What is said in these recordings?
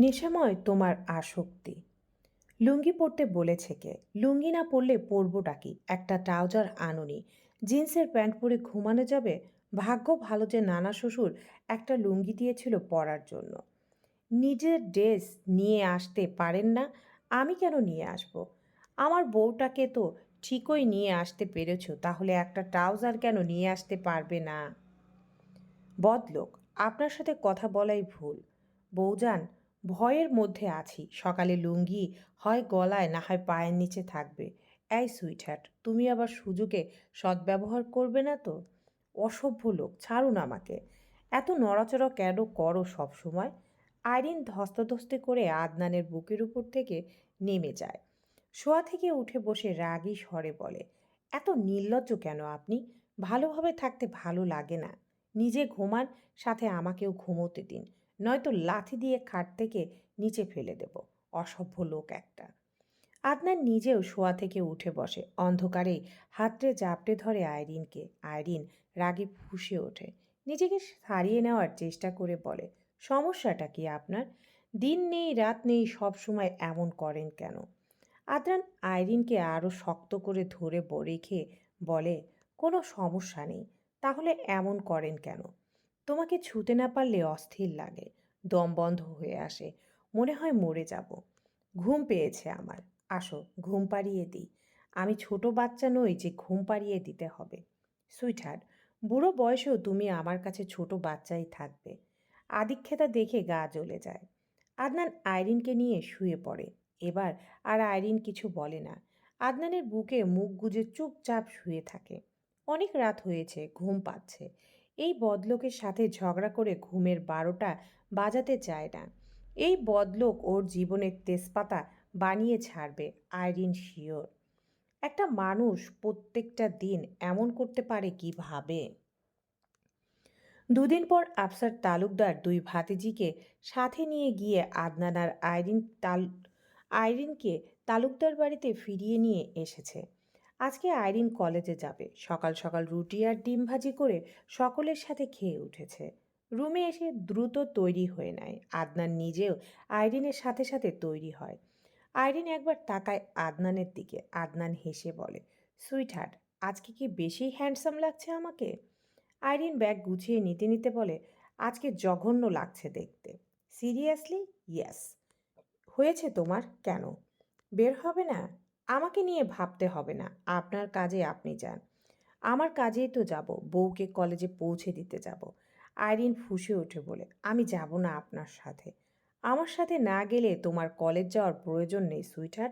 নেশাময় তোমার আসক্তি। লুঙ্গি পরতে বলেছে কে? লুঙ্গি না পরলে পরবোটা কি? একটা ট্রাউজার আনুনি। জিন্সের প্যান্ট পরে ঘুমানো যাবে? ভাগ্য ভালো যে নানা শ্বশুর একটা লুঙ্গি দিয়েছিল পরার জন্য। নিজের ড্রেস নিয়ে আসতে পারেন না? আমি কেন নিয়ে আসব? আমার বউটাকে তো ঠিকই নিয়ে আসতে পেরেছ, তাহলে একটা ট্রাউজার কেন নিয়ে আসতে পারবে না? বদলোক, আপনার সাথে কথা বলাই ভুল। বউজান ভয়ের মধ্যে আছি। সকালে লুঙ্গি হয় গলায়, না হয় পায়ের নিচে থাকবে। এই সুইটহার্ট, তুমি আবার সুযোগে সদ্ব্যবহার করবে না তো? অসভ্য লোক, ছাড়ুন আমাকে। এত নড়াচড়া কেন করো সবসময়? আইরিন ধস্তাধস্তি করে আদনানের বুকের উপর থেকে নেমে যায়। শোয়া থেকে উঠে বসে রাগী স্বরে বলে, এত নির্লজ্জ কেন আপনি? ভালোভাবে থাকতে ভালো লাগে না। নিজে ঘুমান, সাথে আমাকেও ঘুমোতে দিন। নয়তো লাথি দিয়ে খাট থেকে নিচে ফেলে দেব। অসভ্য লোক একটা। আদনান নিজেও শোয়া থেকে উঠে বসে। অন্ধকারে হাতড়ে জাপটে ধরে আইরিনকে। আইরিন রাগে ফুঁসে ওঠে। নিজেকে সারিয়ে নেওয়ার চেষ্টা করে বলে, সমস্যাটা কি আপনার? দিন নেই, রাত নেই, সব সময় এমন করেন কেন? আদনান আইরিনকে আরও শক্ত করে ধরে রেখে বলে, কোনো সমস্যা নেই। তাহলে এমন করেন কেন? তোমাকে ছুতে না পারলে অস্থির লাগে, দম বন্ধ হয়ে আসে, মনে হয় মরে যাব। ঘুম পেয়েছে আমার। আসো, ঘুম পাড়িয়ে দিই। আমি ছোট বাচ্চা নই যে ঘুম পাড়িয়ে দিতে হবে। সুইটহার্ট, বুড়ো বয়সেও তুমি আমার কাছে ছোট বাচ্চাই থাকবে। আদিক্ষেতা দেখে গা জ্বলে যায়। আদনান আইরিনকে নিয়ে শুয়ে পড়ে। এবার আর আইরিন কিছু বলে না। আদনানের বুকে মুখ গুজে চুপচাপ শুয়ে থাকে। অনেক রাত হয়েছে, ঘুম পাচ্ছে। এই বদলোকের সাথে ঝগড়া করে ঘুমের বারোটা বাজাতে চায় না। এই বদলোক ওর জীবনের তেজপাতা বানিয়ে ছাড়বে, আইরিন শিওর। একটা মানুষ প্রত্যেকটা দিন এমন করতে পারে কীভাবে দুদিন পর আফসার তালুকদার দুই ভাতিজিকে সাথে নিয়ে গিয়ে আদনান আর আইরিন তাল, আইরিনকে তালুকদার বাড়িতে ফিরিয়ে নিয়ে এসেছে। আজকে আইরিন কলেজে যাবে। সকাল সকাল রুটি আর ডিম ভাজি করে সকলের সাথে খেয়ে উঠেছে। রুমে এসে দ্রুত তৈরি হয়ে নেয়। আদনান নিজেও আইরিনের সাথে সাথে তৈরি হয়। আইরিন একবার তাকায় আদনানের দিকে। আদনান হেসে বলে, সুইটহার্ট, আজকে কি বেশি হ্যান্ডসাম লাগছে আমাকে? আইরিন ব্যাগ গুছিয়ে নিতে নিতে বলে, আজকে জঘন্য লাগছে দেখতে। সিরিয়াসলি? ইয়েস। হয়েছে তোমার? কেন? বের হবে না। আমাকে নিয়ে ভাবতে হবে না, আপনার কাজে আপনি যান। আমার কাজেই তো যাব, বউকে কলেজে পৌঁছে দিতে যাব। আইরিন ফুঁসে ওঠে বলে, আমি যাব না আপনার সাথে। আমার সাথে না গেলে তোমার কলেজ যাওয়ার প্রয়োজন নেই সুইটার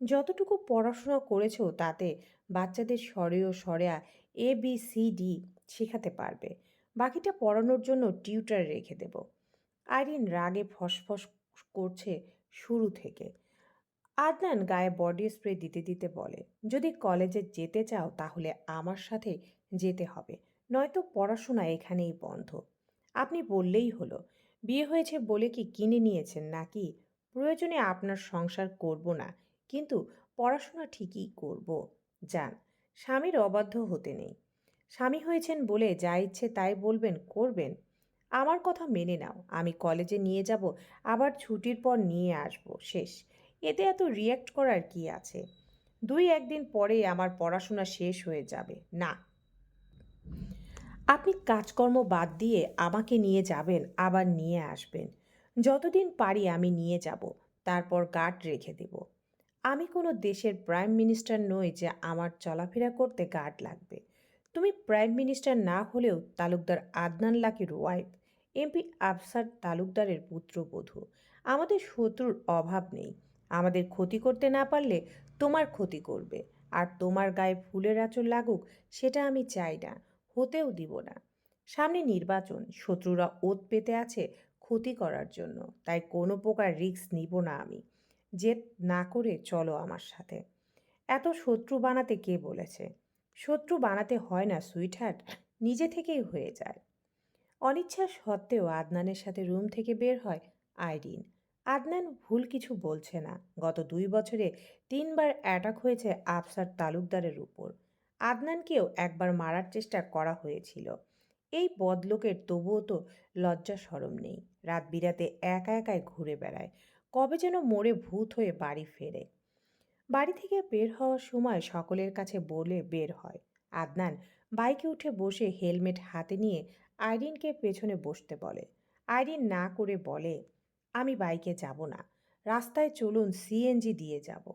যতটুকু পড়াশোনা করেছ তাতে বাচ্চাদের স্বরেও সরেয়া এ, বি, সি, ডি শেখাতে পারবে। বাকিটা পড়ানোর জন্য টিউটার রেখে দেব। আইরিন রাগে ফসফস করছে শুরু থেকে। আদনান গায়ে বডি স্প্রে দিতে দিতে বলে, যদি কলেজে যেতে চাও তাহলে আমার সাথে যেতে হবে, নয়তো পড়াশোনা এখানেই বন্ধ। আপনি বললেই হলো, বিয়ে হয়েছে বলে কি কিনে নিয়েছেন নাকি? প্রয়োজনে আপনার সংসার করব না, কিন্তু পড়াশোনা ঠিকই করব। যান, স্বামীর অবাধ্য হতে নেই, স্বামী হয়েছেন বলে যা ইচ্ছে তাই বলবেন, করবেন। আমার কথা মেনে নাও, আমি কলেজে নিয়ে যাব, আবার ছুটির পর নিয়ে আসব, শেষ। এতে এত রিয়্যাক্ট করার কি আছে? দুই একদিন পরে আমার পড়াশোনা শেষ হয়ে যাবে। না। আপনি কাজকর্ম বাদ দিয়ে আমাকে নিয়ে যাবেন, আবার নিয়ে আসবেন। যতদিন পারি আমি নিয়ে যাব, তারপর গার্ড রেখে দেব। আমি কোনো দেশের প্রাইম মিনিস্টার নই যে আমার চলাফেরা করতে গার্ড লাগবে। তুমি প্রাইম মিনিস্টার না হলেও তালুকদার আদনান লাকির ওয়াইফ এমপি আফসার তালুকদারের পুত্রবধূ। আমাদের শত্রুর অভাব নেই। আমাদের ক্ষতি করতে না পারলে তোমার ক্ষতি করবে। আর তোমার গায়ে ফুলের আঁচড় লাগুক, সেটা আমি চাই না, হতেও দিব না। সামনে নির্বাচন, শত্রুরা ওত পেতে আছে ক্ষতি করার জন্য, তাই কোনো প্রকার রিস্ক নিব না আমি। জেদ না করে চলো আমার সাথে। এত শত্রু বানাতে কে বলেছে? শত্রু বানাতে হয় না, সুইটহার্ট। নিজে থেকেই হয়ে যায়। অনিচ্ছা সত্ত্বেও আদনানের সাথে রুম থেকে বের হয় আইরিন। আদনান ভুল কিছু বলছে না। গত দুই বছরে তিনবার অ্যাটাক হয়েছে আফসার তালুকদারের উপর। আদনানকেও একবার মারার চেষ্টা করা হয়েছিল। এই বদলোকের তবুও তো লজ্জা সরম নেই। রাত বিরাতে একা একাই ঘুরে বেড়ায়। কবে যেন মোড়ে ভূত হয়ে বাড়ি ফেরে। বাড়ি থেকে বের হওয়ার সময় সকলের কাছে বলে বের হয়। আদনান বাইকে উঠে বসে হেলমেট হাতে নিয়ে আইরিনকে পেছনে বসতে বলে। আইরিন না করে বলে আমি বাইকে যাব না। রাস্তায় চলুন সিএনজি দিয়ে যাব।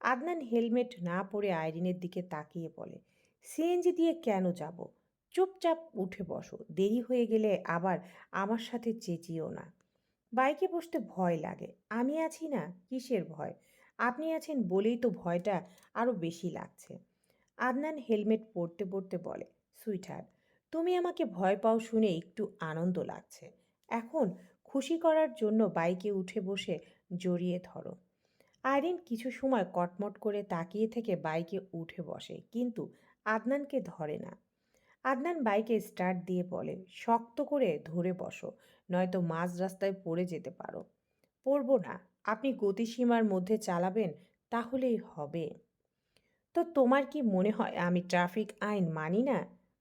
আদনান হেলমেট না পরে আইরিনের দিকে তাকিয়ে বলে সিএনজি দিয়ে কেন যাব? চুপচাপ উঠে বসো, দেরি হয়ে গেলে আবার আমার সাথে চেঁচিও না। বাইকে বসতে ভয় লাগে। আমি আছি না? কিসের ভয়? আপনি আছেন বলেই তো ভয়টা আরও বেশি লাগছে। আদনান হেলমেট পরতে পরতে বলে সুইটার তুমি আমাকে ভয় পাও শুনে একটু আনন্দ লাগছে। এখন খুশি করার জন্য বাইকে উঠে বসে জড়িয়ে ধরো। আইরিন কিছু সময় কটমট করে তাকিয়ে থেকে বাইকে উঠে বসে, কিন্তু আদনানকে ধরে না। আদনান বাইকে স্টার্ট দিয়ে বলে, শক্ত করে ধরে বসো, নয়তো মাঝ রাস্তায় পড়ে যেতে পারো। পড়ব না, আপনি গতিসীমার মধ্যে চালাবেন, তাহলেই হবে। তো তোমার কি মনে হয় আমি ট্রাফিক আইন মানি না?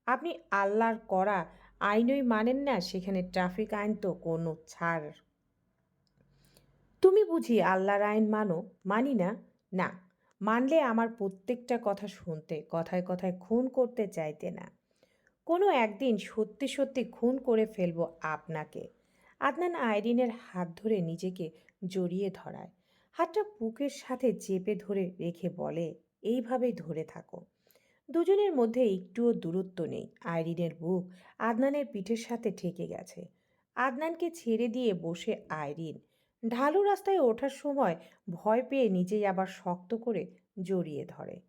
আপনি আল্লাহর করা আইনই মানেন না, সেখানে ট্রাফিক আইন তো কোনো ছাড়। তুমি বুঝি আল্লাহর আইন মানো? মানি না? না, মানলে আমার প্রত্যেকটা কথা শুনতে, কথায় কথায় খুন করতে চাইতে না। কোনো একদিন সত্যি সত্যি খুন করে ফেলব আপনাকে। আদনান আইরিনের হাত ধরে নিজেকে জড়িয়ে ধরায়। হাতটা বুকের সাথে চেপে ধরে রেখে বলে, এইভাবেই ধরে থাকো। দুজনের মধ্যে একটুও দূরত্ব নেই। আইরিনের বুক আদনানের পিঠের সাথে ঠেকে গেছে। আদনানকে ছেড়ে দিয়ে বসে আইরিন। ঢালু রাস্তায় ওঠার সময় ভয় পেয়ে নিজেই আবার শক্ত করে জড়িয়ে ধরে।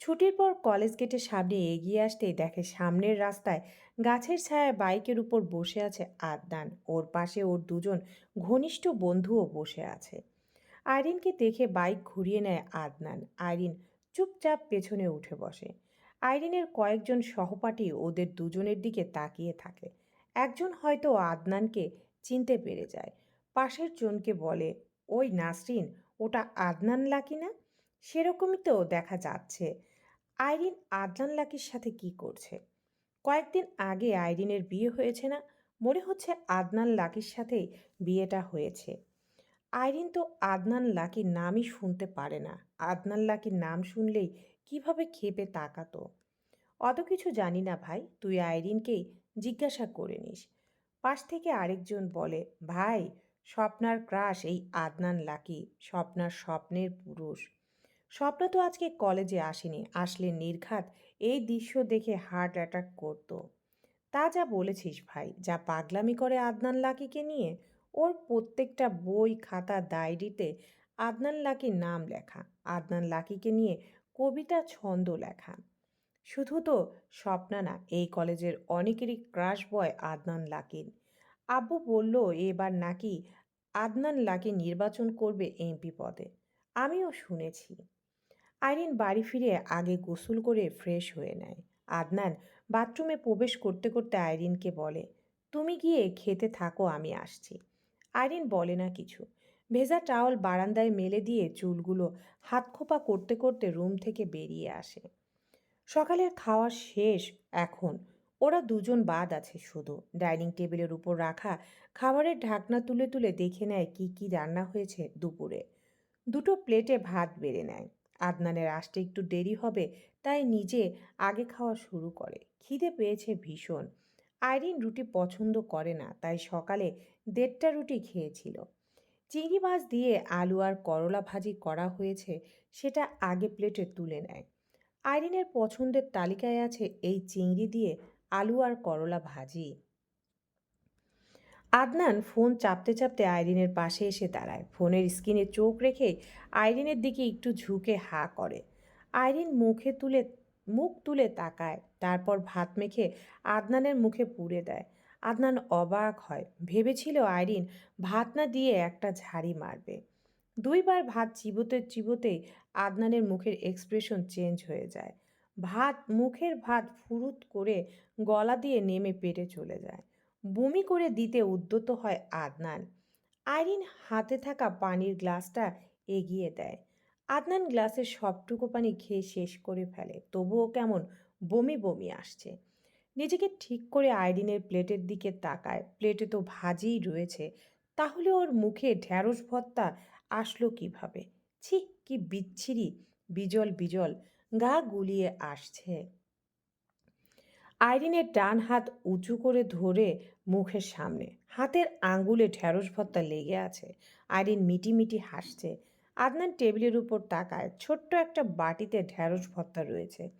ছুটির পর কলেজ গেটের সামনে এগিয়ে আসতেই দেখে সামনের রাস্তায় গাছের ছায়ায় বাইকের উপর বসে আছে আদনান। ওর পাশে ওর দুজন ঘনিষ্ঠ বন্ধুও বসে আছে। আইরিনকে দেখে বাইক ঘুরিয়ে নেয় আদনান। আইরিন চুপচাপ পেছনে উঠে বসে। আইরিনের কয়েকজন সহপাঠী ওদের দুজনের দিকে তাকিয়ে থাকে। একজন হয়তো আদনানকে চিনতে পেরে যায়। পাশের জনকে বলে, ওই নাসরিন, ওটা আদনান লাকি না? সেরকমই তো দেখা যাচ্ছে। আইরিন আদনান লাকির সাথে কি করছে? কয়েকদিন আগে আইরিনের বিয়ে হয়েছে না? মনে হচ্ছে আদনান লাকির সাথেই বিয়েটা হয়েছে। আইরিন তো আদনান লাকির নামই শুনতে পারে না। আদনান লাকির নাম শুনলেই কীভাবে খেপে তাকাতো? অত কিছু জানি না ভাই, তুই আইরিনকেই জিজ্ঞাসা করে নিস। পাশ থেকে আরেকজন বলে, ভাই, স্বপ্নার ক্রাশ এই আদনান লাকি স্বপ্নার স্বপ্নের পুরুষ। স্বপ্ন তো আজকে কলেজে আসেনি, আসলে নির্ঘাত এই দৃশ্য দেখে হার্ট অ্যাটাক করতো। তা যা বলেছিস ভাই, যা পাগলামি করে আদনান লাকিকে নিয়ে? প্রত্যেকটা বই, খাতা, ডায়েরিতে আদনান লাকির নাম লেখা। আদনান লাকিকে নিয়ে কবিতা ছন্দ লেখা। শুধু তো স্বপ্না না, এই কলেজের অনেকেরই ক্রাশ বয় আদনান লাকির। আব্বু বলল, এবার নাকি আদনান লাকি নির্বাচন করবে এমপি পদে। আমিও শুনেছি। আইরিন বাড়ি ফিরে আগে গোসল করে ফ্রেশ হয়ে নেয়। আদনান বাথরুমে প্রবেশ করতে করতে আইরিনকে বলে, তুমি গিয়ে খেতে থাকো, আমি আসছি। আইরিন বলে না কিছু। ভেজা টাওয়াল বারান্দায় মেলে দিয়ে চুলগুলো হাত খোপা করতে করতে রুম থেকে বেরিয়ে আসে। সকালের খাওয়া শেষ এখন। ওরা দুজন বাদ আছে শুধু। ডাইনিং টেবিলের উপর রাখা খাবারের ঢাকনা তুলে তুলে দেখে নেয় কি কি রান্না হয়েছে দুপুরে। দুটো প্লেটে ভাত বেড়ে নেয়। আদনানের আসতে একটু দেরি হবে, তাই নিজে আগে খাওয়া শুরু করে। খিদে পেয়েছে ভীষণ। আইরিন রুটি পছন্দ করে না, তাই সকালে দেড়টা রুটি খেয়েছিল। চিংড়ি মাছ দিয়ে আলু আর করলা ভাজি করা হয়েছে, সেটা আগে প্লেটে তুলে নেয়। আইরিনের পছন্দের তালিকায় আছে এই চিংড়ি দিয়ে আলু আর করলা ভাজি। আদনান ফোন চাপতে চাপতে আইরিনের পাশে এসে দাঁড়ায়। ফোনের স্ক্রিনে চোখ রেখে আইরিনের দিকে একটু ঝুঁকে হা করে। আইরিন মুখে তুলে, মুখ তুলে তাকায়। তারপর ভাত মেখে আদনানের মুখে পুড়ে দেয়। আদনান অবাক হয়। ভেবেছিল আইরিন ভাত না দিয়ে একটা ঝাড়ি মারবে। দুইবার ভাত চিবোতে চিবোতেই আদনানের মুখের এক্সপ্রেশন চেঞ্জ হয়ে যায়। ভাত মুখের ভাত ফুরুত করে গলা দিয়ে নেমে পেটে চলে যায়। বমি করে দিতে উদ্যত হয় আদনান। আইরিন হাতে থাকা পানির গ্লাসটা এগিয়ে দেয়। আদনান গ্লাসের সবটুকু পানি খেয়ে শেষ করে ফেলে। তবুও কেমন বমি বমি আসছে। নিজেকে ঠিক করে আইরিনের প্লেটের দিকে তাকায়। প্লেটে তো ভাজিই রয়েছে। তাহলে ওর মুখে ঢ্যাঁড়স ভর্তা আসলো কীভাবে? ছি, কি বিচ্ছিরি, বিজল বিজল, গা গুলিয়ে আসছে। আইরিনের ডান হাত উঁচু করে ধরে মুখের সামনে। হাতের আঙ্গুলে ঢ্যাঁড়স ভর্তা লেগে আছে। আইরিন মিটিমিটি হাসছে। আদনান টেবিলের উপর তাকায়। ছোট্ট একটা বাটিতে ঢ্যাঁড়স ভর্তা রয়েছে।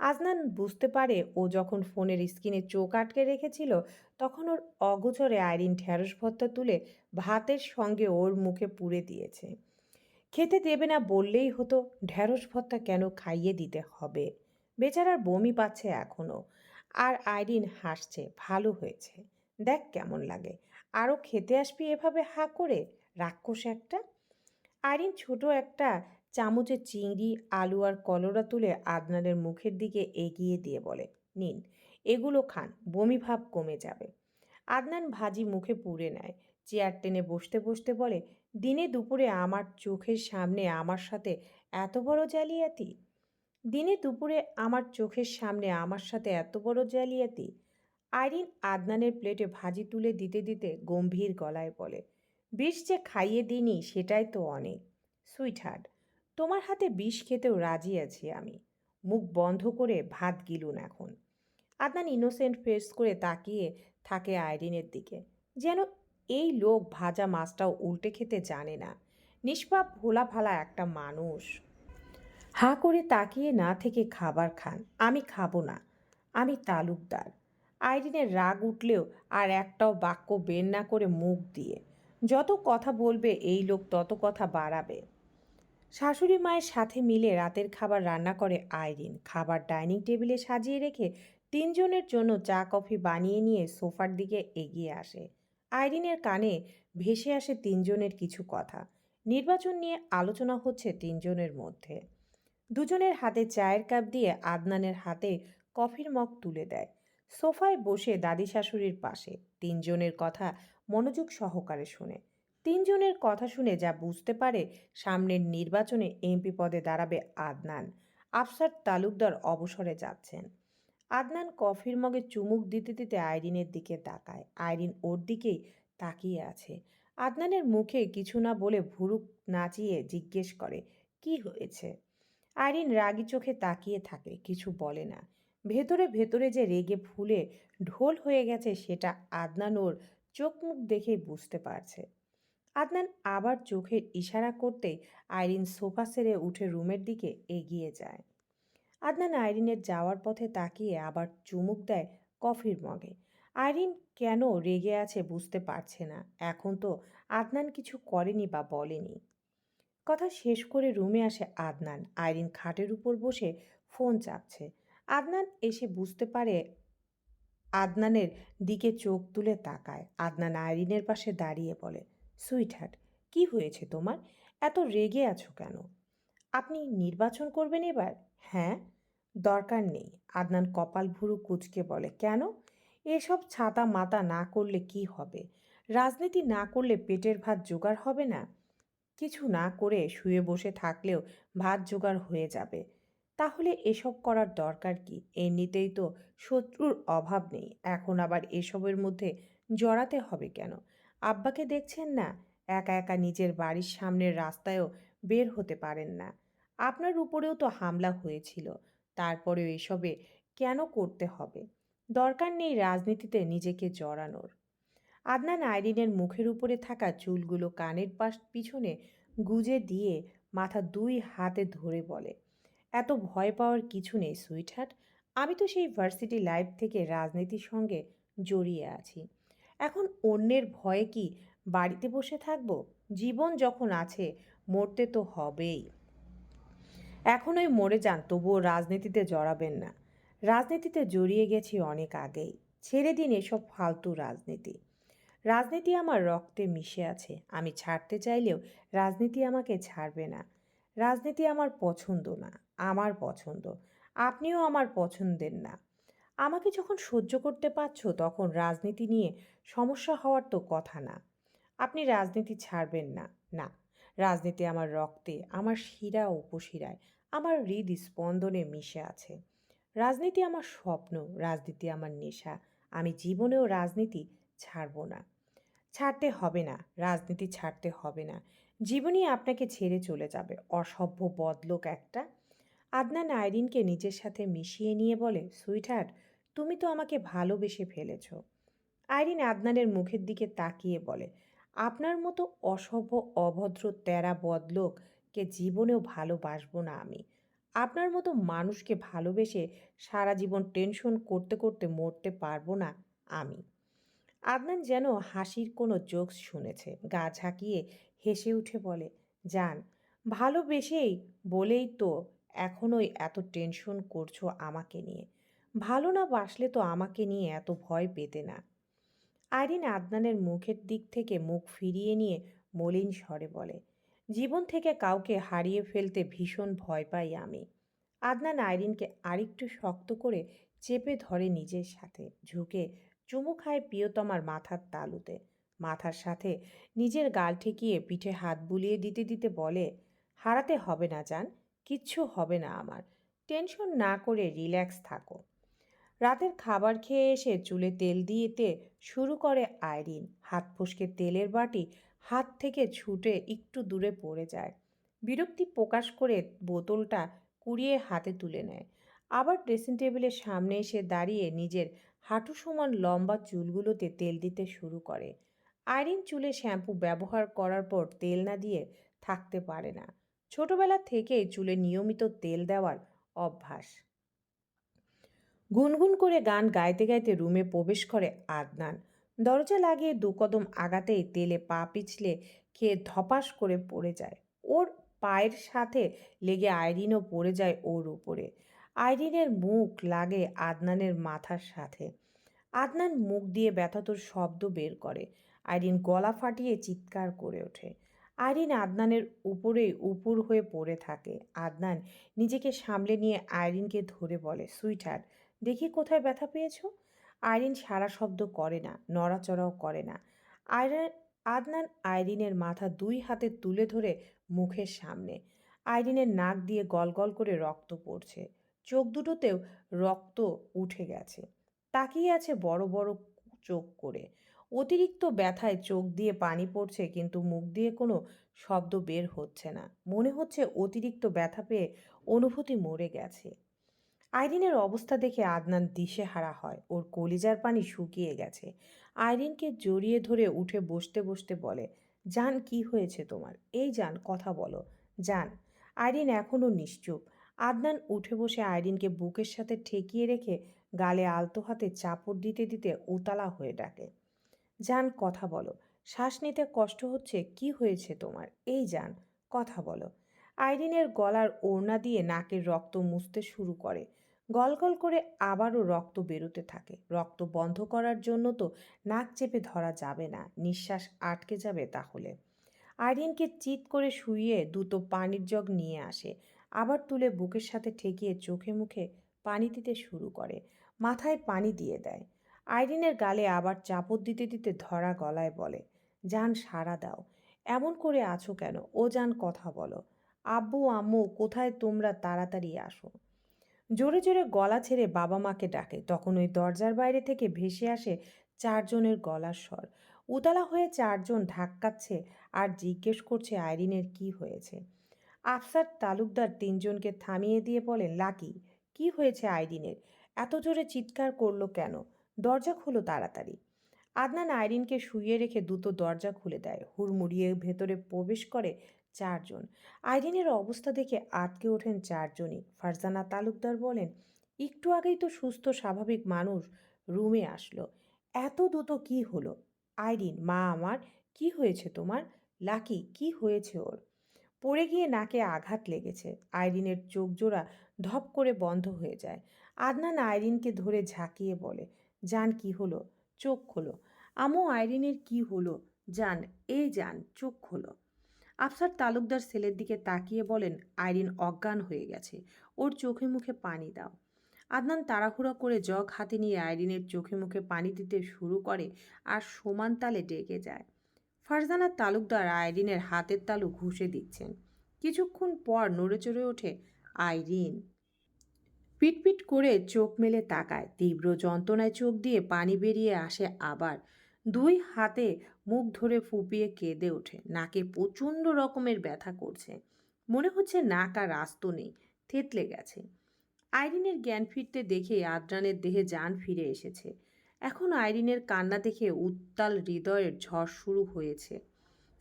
আদনান বুঝতে পারে ও যখন ফোনের স্ক্রিনে চোখ আটকে রেখেছিল, তখন ওর অগোচরে আইরিন ঢ্যাঁড়স ভর্তা তুলে ভাতের সঙ্গে ওর মুখে পুড়ে দিয়েছে। খেতে দেবে না বললেই হতো ঢ্যাঁড়স ভর্তা কেন খাইয়ে দিতে হবে? বেচারার বমি পাচ্ছে এখনও আর আইরিন হাসছে, ভালো হয়েছে। দেখ কেমন লাগে। আরও খেতে আসবি এভাবে হা করে? রাক্ষস একটা? আইরিন ছোট একটা চামচে চিংড়ি, আলু আর কলরা তুলে আদনানের মুখের দিকে এগিয়ে দিয়ে বলে, নিন, এগুলো খান, বমি ভাব কমে যাবে। আদনান ভাজি মুখে পুড়ে নেয়। চেয়ার টেনে বসতে বসতে বলে, দিনে দুপুরে আমার চোখের সামনে আমার সাথে এত বড় জালিয়াতি? দিনে দুপুরে আমার চোখের সামনে আমার সাথে এত বড় জালিয়াতি? আইরিন আদনানের প্লেটে ভাজি তুলে দিতে দিতে গম্ভীর গলায় বলে বিষ যে খাইয়ে দিইনি, সেটাই তো অনেক। সুইটহার্ট তোমার হাতে বিষ খেতেও রাজি আছি আমি। মুখ বন্ধ করে ভাত গিলুন এখন। আদনান ইনোসেন্ট ফেস করে তাকিয়ে থাকে আইরিনের দিকে। যেন এই লোক ভাজা মাছটাও উল্টে খেতে জানে না। নিষ্পাপ ভোলা ভালা একটা মানুষ। হা করে তাকিয়ে না থেকে খাবার খান। আমি খাব না। আমি তালুকদার। আইরিনের রাগ উঠলেও আর একটাও বাক্য বের না করে মুখ দিয়ে। যত কথা বলবে এই লোক তত কথা বাড়াবে। শাশুড়ি মায়ের সাথে মিলে রাতের খাবার রান্না করে আইরিন। খাবার ডাইনিং টেবিলে সাজিয়ে রেখে তিনজনের জন্য চা, কফি বানিয়ে নিয়ে সোফার দিকে এগিয়ে আসে। আইরিনের কানে ভেসে আসে তিনজনের কিছু কথা। নির্বাচন নিয়ে আলোচনা হচ্ছে তিনজনের মধ্যে। দুজনের হাতে চায়ের কাপ দিয়ে আদনানের হাতে কফির মগ তুলে দেয়। সোফায় বসে দাদি শাশুড়ির পাশে। তিনজনের কথা মনোযোগ সহকারে শুনে। তিনজনের কথা শুনে যা বুঝতে পারে, সামনের নির্বাচনে এমপি পদে দাঁড়াবে আদনান। আফসার তালুকদার অবসরে যাচ্ছেন। আদনান কফির মগে চুমুক দিতে দিতে আইরিনের দিকে তাকায়। আইরিন ওর দিকেই তাকিয়ে আছে। আদনানের মুখে কিছু না বলে ভুরুক নাচিয়ে জিজ্ঞেস করে, কি হয়েছে? আইরিন রাগি চোখে তাকিয়ে থাকে, কিছু বলে না। ভেতরে ভেতরে যে রেগে ফুলে ঢোল হয়ে গেছে, সেটা আদনান ওর চোখ মুখ দেখেই বুঝতে পারছে। আদনান আবার চোখের ইশারা করতে আইরিন সোফা সেরে উঠে রুমের দিকে এগিয়ে যায়। আদনান আইরিনের যাওয়ার পথে তাকিয়ে আবার চুমুক দেয় কফির মগে। আইরিন কেন রেগে আছে বুঝতে পারছে না। এখন তো আদনান কিছু করেনি বা বলেনি। কথা শেষ করে রুমে আসে আদনান। আইরিন খাটের উপর বসে ফোন চাপছে। আদনান এসে বুঝতে পারে আদনানের দিকে চোখ তুলে তাকায়। আদনান আইরিনের পাশে দাঁড়িয়ে বলে সুইটহার্ট, কি হয়েছে তোমার? এত রেগে আছো কেন? আপনি নির্বাচন করবেন এবার? হ্যাঁ? দরকার নেই, আদনান কপাল ভুরু কুচকে বলে। কেন? এসব ছাতা মাতা না করলে কি হবে? রাজনীতি না করলে পেটের ভাত জোগাড় হবে না? কিছু না করে শুয়ে বসে থাকলেও ভাত জোগাড় হয়ে যাবে। তাহলে এসব করার দরকার কি? এমনিতেই তো শত্রুর অভাব নেই। এখন আবার এসবের মধ্যে জড়াতে হবে কেন? আব্বাকে দেখছেন না? একা একা নিজের বাড়ির সামনের রাস্তায়ও বের হতে পারেন না। আপনার উপরেও তো হামলা হয়েছিল। তারপরেও এসবে কেন করতে হবে? দরকার নেই রাজনীতিতে নিজেকে জড়ানোর। আদনান আইরিনের মুখের উপরে থাকা চুলগুলো কানের পাশ পিছনে গুজে দিয়ে মাথা দুই হাতে ধরে বলে, এত ভয় পাওয়ার কিছু নেই, সুইটহার্ট। আমি তো সেই ভার্সিটি লাইফ থেকে রাজনীতির সঙ্গে জড়িয়ে আছি। এখন অন্যের ভয়ে কি বাড়িতে বসে থাকব? জীবন যখন আছে, মরতে তো হবেই। এখনই মরে যান, তবুও রাজনীতিতে জড়াবেন না। রাজনীতিতে জড়িয়ে গেছি অনেক আগেই। ছেড়ে দিন এসব ফালতু রাজনীতি। রাজনীতি আমার রক্তে মিশে আছে। আমি ছাড়তে চাইলেও রাজনীতি আমাকে ছাড়বে না। রাজনীতি আমার পছন্দ না, আমার পছন্দ। আপনিও আমার পছন্দের না। আমাকে যখন সহ্য করতে পারছ তখন রাজনীতি নিয়ে সমস্যা হওয়ার তো কথা না। আপনি রাজনীতি ছাড়বেন না। না, রাজনীতি আমার রক্তে, আমার শিরা উপশিরায়, আমার হৃদ স্পন্দনে মিশে আছে। রাজনীতি আমার স্বপ্ন, রাজনীতি আমার নেশা। আমি জীবনেও রাজনীতি ছাড়ব না। ছাড়তে হবে না, রাজনীতি ছাড়তে হবে না। জীবনই আপনাকে ছেড়ে চলে যাবে, অসভ্য বদলোক একটা। আদনান আইরিনকে নিজের সাথে মিশিয়ে নিয়ে বলে, সুইটহার্ট তুমি তো আমাকে ভালোবেসে ফেলেছ। আইরিন আদনানের মুখের দিকে তাকিয়ে বলে, আপনার মতো অসভ্য, অভদ্র, তেরা বদলোককে জীবনেও ভালোবাসবো না আমি। আপনার মতো মানুষকে ভালোবেসে সারা জীবন টেনশন করতে করতে মরতে পারব না আমি। আদনান যেন হাসির কোনো জোকস শুনেছে, গা ঝাঁকিয়ে হেসে উঠে বলে যান ভালোবেসেই বলেই তো এখনোই এত টেনশন করছ আমাকে নিয়ে। ভালো না বাসলে তো আমাকে নিয়ে এত ভয় পেতে না। আইরিন আদনানের মুখের দিক থেকে মুখ ফিরিয়ে নিয়ে মলিন স্বরে বলে, জীবন থেকে কাউকে হারিয়ে ফেলতে ভীষণ ভয় পাই আমি। আদনান আইরিনকে আরেকটু শক্ত করে চেপে ধরে নিজের সাথে, ঝুঁকে চুমু খায় প্রিয়তমার মাথার তালুতে। মাথার সাথে নিজের গাল ঠেকিয়ে পিঠে হাত বুলিয়ে দিতে দিতে বলে, হারাতে হবে না জান, কিচ্ছু হবে না আমার। টেনশন না করে রিল্যাক্স থাকো। রাতের খাবার খেয়ে এসে চুলে তেল দিয়েতে শুরু করে আইরিন। হাত ফসকে তেলের বাটি হাত থেকে ছুটে একটু দূরে পড়ে যায়। বিরক্তি প্রকাশ করে বোতলটা কুড়িয়ে হাতে তুলে নেয়। আবার ড্রেসিং টেবিলের সামনে এসে দাঁড়িয়ে নিজের হাঁটু সমান লম্বা চুলগুলোতে তেল দিতে শুরু করে। আইরিন চুলে শ্যাম্পু ব্যবহার করার পর তেল না দিয়ে থাকতে পারে না। ছোটবেলা থেকেই চুলে নিয়মিত তেল দেওয়ার অভ্যাস। গুনগুন করে গান গাইতে গাইতে রুমে প্রবেশ করে আদনান। দরজা লাগিয়ে দু কদম আগাতেই তেলে পা পিছলে খেয়ে ধপাস করে পড়ে যায়। ওর পায়ের সাথে লেগে আইরিনও পড়ে যায় ওর উপরে। আইরিনের মুখ লাগে আদনানের মাথার সাথে। আদনান মুখ দিয়ে ব্যথাতুর শব্দ বের করে। আইরিন গলা ফাটিয়ে চিৎকার করে ওঠে। আইরিন আদনানের উপরেই উপুর হয়ে পড়ে থাকে। আদনান নিজেকে সামলে নিয়ে আইরিনকে ধরে বলে সুইটার দেখি কোথায় ব্যথা পেয়েছ? আইরিন সারা শব্দ করে না, নড়াচড়াও করে না। আয়রন আদনান আইরিনের মাথা দুই হাতে তুলে ধরে মুখের সামনে। আইরিনের নাক দিয়ে গল গল করে রক্ত পড়ছে। চোখ দুটোতেও রক্ত উঠে গেছে। তাকিয়ে আছে বড় বড় চোখ করে। অতিরিক্ত ব্যথায় চোখ দিয়ে পানি পড়ছে কিন্তু মুখ দিয়ে কোনো শব্দ বের হচ্ছে না। মনে হচ্ছে অতিরিক্ত ব্যথা পেয়ে অনুভূতি মরে গেছে। আইরিনের অবস্থা দেখে আদনান দিশেহারা হয়। ওর কলিজার পানি শুকিয়ে গেছে। আইরিনকে জড়িয়ে ধরে উঠে বসতে বসতে বলে, জান, কি হয়েছে তোমার? এই জান, কথা বলো। জান, আইরিন এখনও নিশ্চুপ। আদনান উঠে বসে আইরিনকে বুকের সাথে ঠেকিয়ে রেখে গালে আলতো হাতে চাপড় দিতে দিতে উতালা হয়ে ডাকে। জান, কথা বলো। শ্বাস নিতে কষ্ট হচ্ছে? কি হয়েছে তোমার? এই জান, কথা বলো। আইরিনের গলার ওড়না দিয়ে নাকের রক্ত মুছতে শুরু করে। গলগল করে আবারও রক্ত বেরোতে থাকে। রক্ত বন্ধ করার জন্য তো নাক চেপে ধরা যাবে না। নিঃশ্বাস আটকে যাবে তাহলে। আইরিনকে চিৎ করে শুইয়ে দুটো পানির জগ নিয়ে আসে। আবার তুলে বুকের সাথে ঠেকিয়ে চোখে মুখে পানি দিতে শুরু করে। মাথায় পানি দিয়ে দেয়। আইরিনের গালে আবার চাপড় দিতে দিতে ধরা গলায় বলে, যান, সাড়া দাও। এমন করে আছো কেন? ও যান কথা বলো। আব্বু, আম্মু, কোথায় তোমরা? তাড়াতাড়ি আসো। জোরে জোরে গলা ছেড়ে বাবা মাকে ডাকে। তখন ওই দরজার বাইরে থেকে ভেসে আসে চারজনের গলার স্বর। উতলা হয়ে চারজন ধাক্কাচ্ছে আর জিজ্ঞেস করছে আইরিনের কি হয়েছে। আফসার তালুকদার তিনজনকে থামিয়ে দিয়ে বলেন লাকি, কি হয়েছে আইরিনের? এত জোরে চিৎকার করল কেন? দরজা খোলো তাড়াতাড়ি। আদনান আইরিনকে শুইয়ে রেখে দুটো দরজা খুলে দেয়। হুড়মুড়িয়ে ভেতরে প্রবেশ করে চারজন। আইরিনের অবস্থা দেখে আটকে ওঠেন চারজনই। ফারজানা তালুকদার বলেন, একটু আগেই তো সুস্থ, স্বাভাবিক মানুষ রুমে আসলো। এত দ্রুত কি হলো? আইরিন, মা আমার, কি হয়েছে তোমার? লাকি, কি হয়েছে ওর? পড়ে গিয়ে নাকে আঘাত লেগেছে। আইরিনের চোখ জোড়া ধপ করে বন্ধ হয়ে যায়। আদনান আইরিনকে ধরে ঝাঁকিয়ে বলে, জান কি হলো? চোখ খোলো। আমও আইরিনের কি হলো? জান, এই যান চোখ খোলো। আফসার তালুকদার ছেলের দিকে তাকিয়ে বলেন, আইরিন অজ্ঞান হয়ে গেছে। ওর চোখে মুখে পানি দাও। আদনান তাড়াহুড়া করে জগ হাতে নিয়ে আইরিনের চোখে মুখে পানি দিতে শুরু করে আর সমান তালে ডেকে যায়। ফারজানা তালুকদার আইরিনের হাতের তালু ঘুষে দিচ্ছেন। কিছুক্ষণ পর নড়ে চড়ে ওঠে আইরিন। পিটপিট করে চোখ মেলে তাকায়। তীব্র যন্ত্রণায় চোখ দিয়ে পানি বেরিয়ে আসে আবার। দুই হাতে মুখ ধরে ফুপিয়ে কেঁদে ওঠে। নাকে প্রচণ্ড রকমের ব্যথা করছে। মনে হচ্ছে নাক আর আস্ত নেই, থেতলে গেছে। আইরিনের জ্ঞান ফিরতে দেখে আদ্রানের দেহে যান ফিরে এসেছে। এখন আইরিনের কান্না দেখে উত্তাল হৃদয়ের ঝড় শুরু হয়েছে।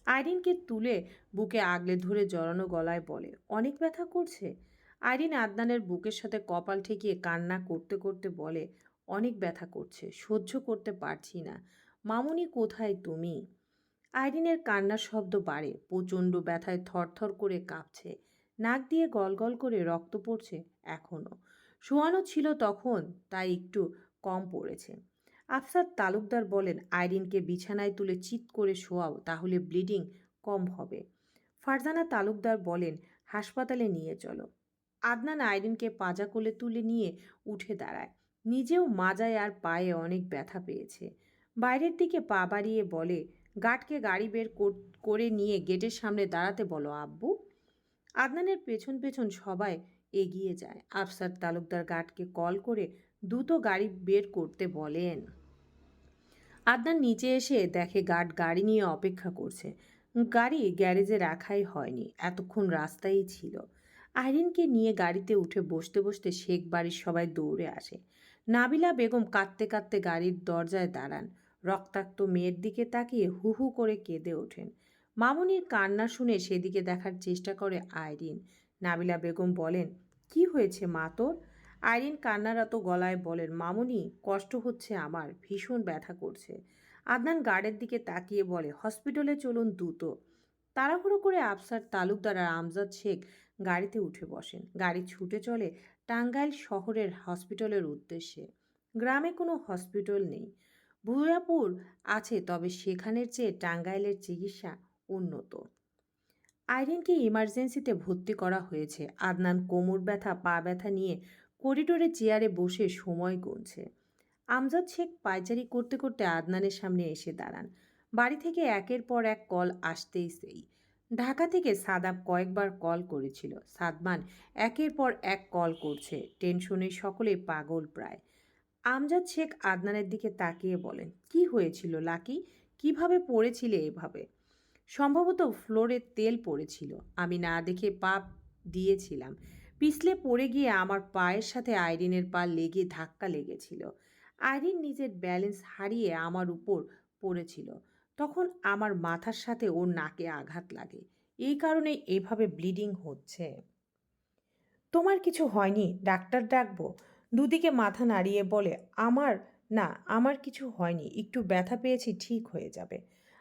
আইরিনকে তুলে বুকে আগলে ধরে জড়ানো গলায় বলে, অনেক ব্যথা করছে? আইরিন আদনানের বুকের সাথে কপাল ঠেকিয়ে কান্না করতে করতে বলে, অনেক ব্যথা করছে, সহ্য করতে পারছি না। মামুনি, কোথায় তুমি? আইরিনের কান্নার শব্দ বাড়ে, প্রচণ্ড ব্যথায় থরথর করে কাঁপছে, নাক দিয়ে গলগল করে রক্ত পড়ছে এখনও। শোয়ানো ছিল তখন, তাই একটু কম পড়েছে। আফসার তালুকদার বলেন, আইরিনকে বিছানায় তুলে চিৎ করে শোয়াও, তাহলে ব্লিডিং কম হবে। ফারজানা তালুকদার বলেন, হাসপাতালে নিয়ে চলো। আদনান আইরিনকে পাজা কোলে তুলে নিয়ে উঠে দাঁড়ায়। নিজেও মাজায় আর পায়ে অনেক ব্যথা পেয়েছে। বাইরের দিকে পা বাড়িয়ে বলে গার্ডকে গাড়ি বের কর- নিয়ে গেটের সামনে দাঁড়াতে বলো, আব্বু। আদনানের পেছন পেছন সবাই এগিয়ে যায়। আফসার তালুকদার গার্ডকে কল করে দ্রুত গাড়ি বের করতে বলেন। আদনান নিচে এসে দেখে গার্ড গাড়ি নিয়ে অপেক্ষা করছে। গাড়ি গ্যারেজে রাখাই হয়নি, এতক্ষণ রাস্তায় ছিল। আইরিনকে নিয়ে গাড়িতে উঠে বসতে বসতে শেখ বাড়ির সবাই দৌড়ে আসে। নাবিলা বেগম কাঁদতে কাঁদতে গাড়ির দরজায় দাঁড়ান। রক্তাক্ত মেয়ের দিকে তাকিয়ে হু হু করে কেঁদে ওঠেন। মামুনির কান্না শুনে সেদিকে দেখার চেষ্টা করে আইরিন। নাবিলা বেগম বলেন, কি হয়েছে মা তোর? আইরিন কান্নারত গলায় বলেন, মামুনি, কষ্ট হচ্ছে আমার, ভীষণ ব্যথা করছে। আদনান গার্ডের দিকে তাকিয়ে বলে, হসপিটালে চলুন দ্রুত। তাড়াহুড়ো করে আফসার তালুকদার আর আমজাদ শেখ গাড়িতে উঠে বসেন। গাড়ি ছুটে চলে টাঙ্গাইল শহরের হসপিটালের উদ্দেশ্যে। গ্রামে কোনো হসপিটাল নেই। ভুয়াপুর আছে তবে সেখানের চেয়ে টাঙ্গাইলের চিকিৎসা উন্নত। আইরিনকে ইমার্জেন্সিতে ভর্তি করা হয়েছে। আদনান কোমর ব্যথা, পা ব্যথা নিয়ে করিডোরে চেয়ারে বসে সময় গুনছে। আমজাদ শেখ পায়চারি করতে করতে আদনানের সামনে এসে দাঁড়ান। বাড়ি থেকে একের পর এক কল আসতেই সেই। ঢাকা থেকে সাদাব কয়েকবার কল করেছিল। সাদমান একের পর এক কল করছে। টেনশনে সকলে পাগল প্রায়। আমজাদ শেখ আদনানের দিকে তাকিয়ে বলেন, কি হয়েছিল, লাকি? কীভাবে পড়েছিলে এভাবে? সম্ভবত ফ্লোরে তেল পড়েছিল। আমি না দেখে পা দিয়েছিলাম। পিছলে পড়ে গিয়ে আমার পায়ের সাথে আইরিনের পা লেগে ধাক্কা লেগেছিল। আইরিন নিজের ব্যালেন্স হারিয়ে আমার উপর পড়েছিল। তখন আমার মাথার সাথে ওর নাকে আঘাত লাগে। এই কারণে এভাবে ব্লিডিং হচ্ছে। তোমার কিছু হয়নি, ডাক্তার ডাকবো? দুদিকে মাথা নাড়িয়ে বলে, আমার, না, আমার কিছু হয়নি, একটু ব্যথা পেয়েছি, ঠিক হয়ে যাবে।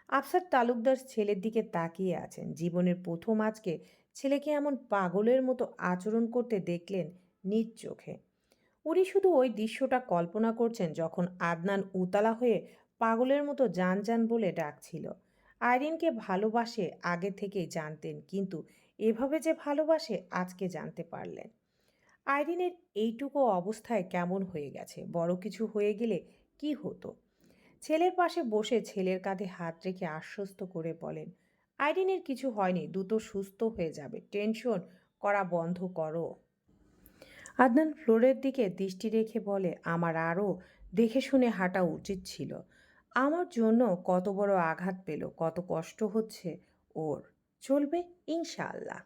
আফসার তালুকদার ছেলের দিকে তাকিয়ে আছেন। জীবনের প্রথম আজকে ছেলেকে এমন পাগলের মতো আচরণ করতে দেখলেন নিজ চোখে। উনি শুধু ওই দৃশ্যটা কল্পনা করছেন যখন আদনান উতলা হয়ে পাগলের মতো যান যান বলে ডাকছিল। আইরিনকে ভালোবাসে আগে থেকেই জানতেন, কিন্তু এভাবে যে ভালোবাসে আজকে জানতে পারলেন। আইরিনের এইটুকু অবস্থায় কেমন হয়ে গেছে? বড় কিছু হয়ে গেলে কি হতো? ছেলের পাশে বসে ছেলের কাঁধে হাত রেখে আশ্বস্ত করে বলেন, আইরিনের কিছু হয়নি দ্রুত সুস্থ হয়ে যাবে। টেনশন করা বন্ধ করো। আদনান ফ্লোরের দিকে দৃষ্টি রেখে বলে, আমার আরও দেখে শুনে হাঁটা উচিত ছিল। আমার জন্য কত বড় আঘাত পেল, কত কষ্ট হচ্ছে ওর। চলবে ইনশাআল্লাহ।